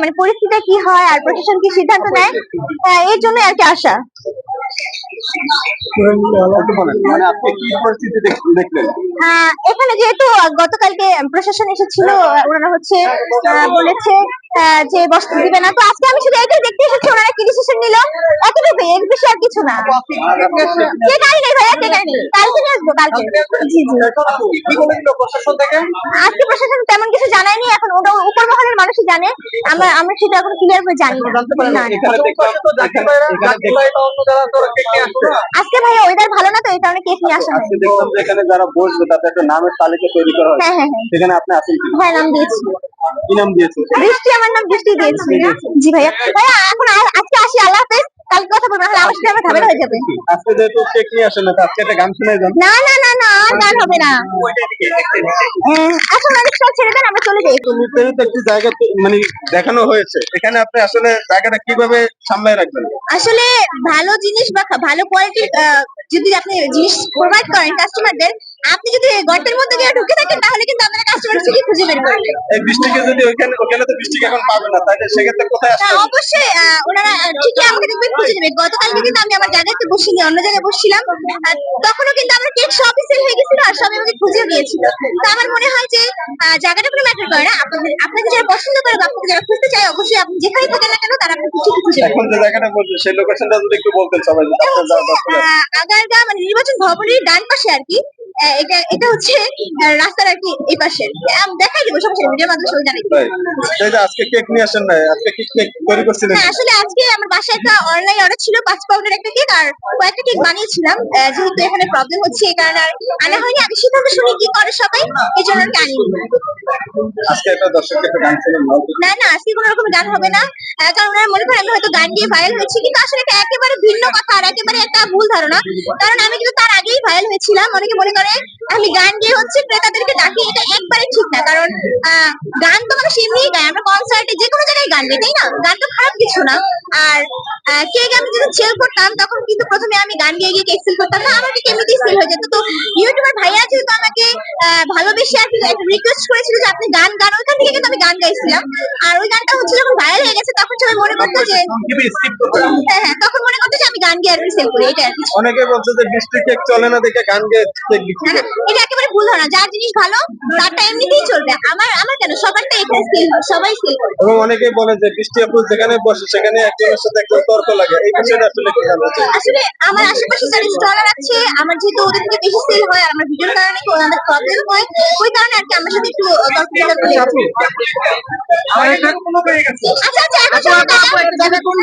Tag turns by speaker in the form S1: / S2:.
S1: মানে পরিস্থিতি কি হয় আর প্রশাসন কি সিদ্ধান্ত নেয়? আহ, এর জন্য আর কি
S2: বলেন, মানে
S1: আহ, এখানে যেহেতু প্রশাসন প্রশাসন এসেছিল ওনারা হচ্ছে বলেছে যে বসতে দিবে না। তো আজকে আমি শুধু এটাই দেখতে এসেছি ওনারা কি ডিসিশন নিল? এতটুকু এর বেশি আর কিছু না। কে গাড়ি নেই ভাইয়া কে গাড়ি নেই। কালকে নিয়ে আসব কালকে। জি জি। আজকে প্রশাসন তেমন কিছু জানায়নি এখন ওটা জানে? আমরা আমরা সেটা এখন ক্লিয়ার করে জানি না। আজকে ভাইয়া ওয়েদার ভালো না তো? এই কারণে কেক নিয়ে আসা
S2: আজকে দেখলাম যে এখানে যারা বসবে তাদের একটা নামের তালিকা তৈরি করা হয়
S1: হ্যাঁ হ্যাঁ হ্যাঁ।
S2: সেখানে আপনি আছেন কি
S1: ভাই নাম দিয়েছি।
S2: কি নাম দিয়েছেন?
S1: বৃষ্টি আমার নাম বৃষ্টি দিয়েছি। জি ভাইয়া। ভাইয়া এখন আজকে আসি আল্লাহ হাফেজ। কালকে কথা বলব আমার সাথে আমার ঝামেলা হয়ে যাবে।
S2: আজকে যেহেতু কেক নিয়ে আসেন না আজকে একটা গান শুনে যান।
S1: না না না না আর গান হবে না। আহ, এখন অনুষ্ঠান ছেড়ে দেন আমরা চলে যাই।
S2: বিস্তারিত একটি জায়গা মানে দেখানো হয়েছে। এখানে আপনি আসলে জায়গাটা কীভাবে সামলায় রাখবেন?
S1: আসলে ভালো জিনিস বা ভালো কোয়ালিটির যদি আপনি জিনিস প্রোভাইড করেন কাস্টমারদের আপনি যদি গর্তের মধ্যে গিয়ে ঢুকে থাকেন তাহলে কিন্তু আপনার কাস্টমার ঠিকই খুঁজে বের করবে
S2: এই বৃষ্টিকে যদি ওইখানে ওখানে তো বৃষ্টিকে এখন পাবে না তাহলে সেক্ষেত্রে কোথায়
S1: না,
S2: আসবে
S1: অবশ্যই আহ, ওনারা ঠিকই আমাকে দেখবেন খুঁজে নেবে। গতকালকে কিন্তু আমি আমার জায়গাতে বসিনি অন্য জায়গায় বসছিলাম। তখনও কিন্তু আমার কেক সবই সেল হয়ে গেছিল আর সবাই আমাকে খুঁজেও গিয়েছিল তো আমার মনে হয় যে জায়গাটা কোনো ম্যাটার করে না। আপনাদের আপনাকে যারা পছন্দ করে বা আপনাকে যারা খুঁজতে চায় অবশ্যই আপনি যেখানে থাকেন না কেন তারা আপনাকে ঠিকই খুঁজে
S2: এখন যে জায়গাটা বলছে সেই লোকেশনটা যদি একটু বলতেন সবাই
S1: আগারগা মানে নির্বাচন ভবনের ডান পাশে আর কি। এটা এটা হচ্ছে রাস্তার আর কি এই পাশে। দেখাই দেবো সমস্যা ভিডিওর মাধ্যমে সবাই জানাই দেবো।
S2: আজকে কেক নিয়ে আসেন না আজকে কি কেক তৈরি করছিলেন?
S1: হ্যাঁ আসলে আজকে আমার বাসায় একটা অনলাইন অর্ডার ছিল পাঁচ পাউন্ডের একটা কেক আর কয়েকটা কেক বানিয়েছিলাম। যেহেতু এখানে প্রবলেম হচ্ছে এই কারণে আর আনা হয়নি। আমি সিদ্ধান্ত শুনি কি করে সবাই এই জন্য আর কি আনিনি
S2: আজকে একটা দর্শককে একটা গান শুনেন
S1: না না আজকে কোনো রকম গান হবে না। কারণ ওনারা মনে করেন আমি হয়তো গান দিয়ে ভাইরাল হয়েছি কিন্তু আসলে এটা একেবারে ভিন্ন কথা আর একেবারে একটা ভুল ধারণা। কারণ আমি কিন্তু ভাইরাল হয়েছিলাম। অনেকে মনে করে, আমি গান গিয়ে হচ্ছে ক্রেতাদেরকে ডাকি, এটা একবারে ঠিক না। কারণ গান তো মানুষ এমনিই গায়। আমরা কনসার্টে যে কোনো জায়গায় গান গাই, তাই না? গান তো খারাপ কিছু না। আর কেক আমি যদি সেল করতাম, তখন কিন্তু প্রথমে আমি গান গিয়ে গিয়ে কেক সেল করতাম। না আমার কেক এমনিতেই সেল হয়ে যেত। তো ভাইয়া যেহেতু আমাকে ভালোবেসে আর রিকোয়েস্ট করেছিল যে আপনি গান গান ওইখান থেকে কিন্তু আমি গান গাইছিলাম। আর ওই গানটা হচ্ছে যখন ভাইরাল হয়ে গেছে তখন সবাই মনে করতো যে। হ্যাঁ হ্যাঁ তখন মনে করতো যে আমি গান গিয়ে আর কি সেল করি এটা
S2: অনেকে বলছে যে বৃষ্টি কেক চলে না দেখে গান গেয়ে করে।
S1: এটা একেবারে ভুল ধারণা। যার জিনিস ভালো তারটা এমনিতেই চলবে। আমার আমার কেন? সবারটা এখানে সেল হয় সবাই সেল করে।
S2: এবং অনেকেই বলে যে বৃষ্টি আপু যেখানে বসে সেখানে একজনের সাথে একজন তর্ক লাগে। এই বিষয়টা আসলে কি
S1: আসলে আমার আশেপাশে যারা স্টলার আছে আমার যেহেতু ওদের থেকে বেশি সেল হয় আর আমার ভিডিওর কারণে কি প্রবলেম হয় ওই কারণে আর কি আমার সাথে একটু আহ, তর্ক বিতর্ক লেগেছে।
S2: আমার এটা কোনো গেছে
S1: আচ্ছা আচ্ছা এখন।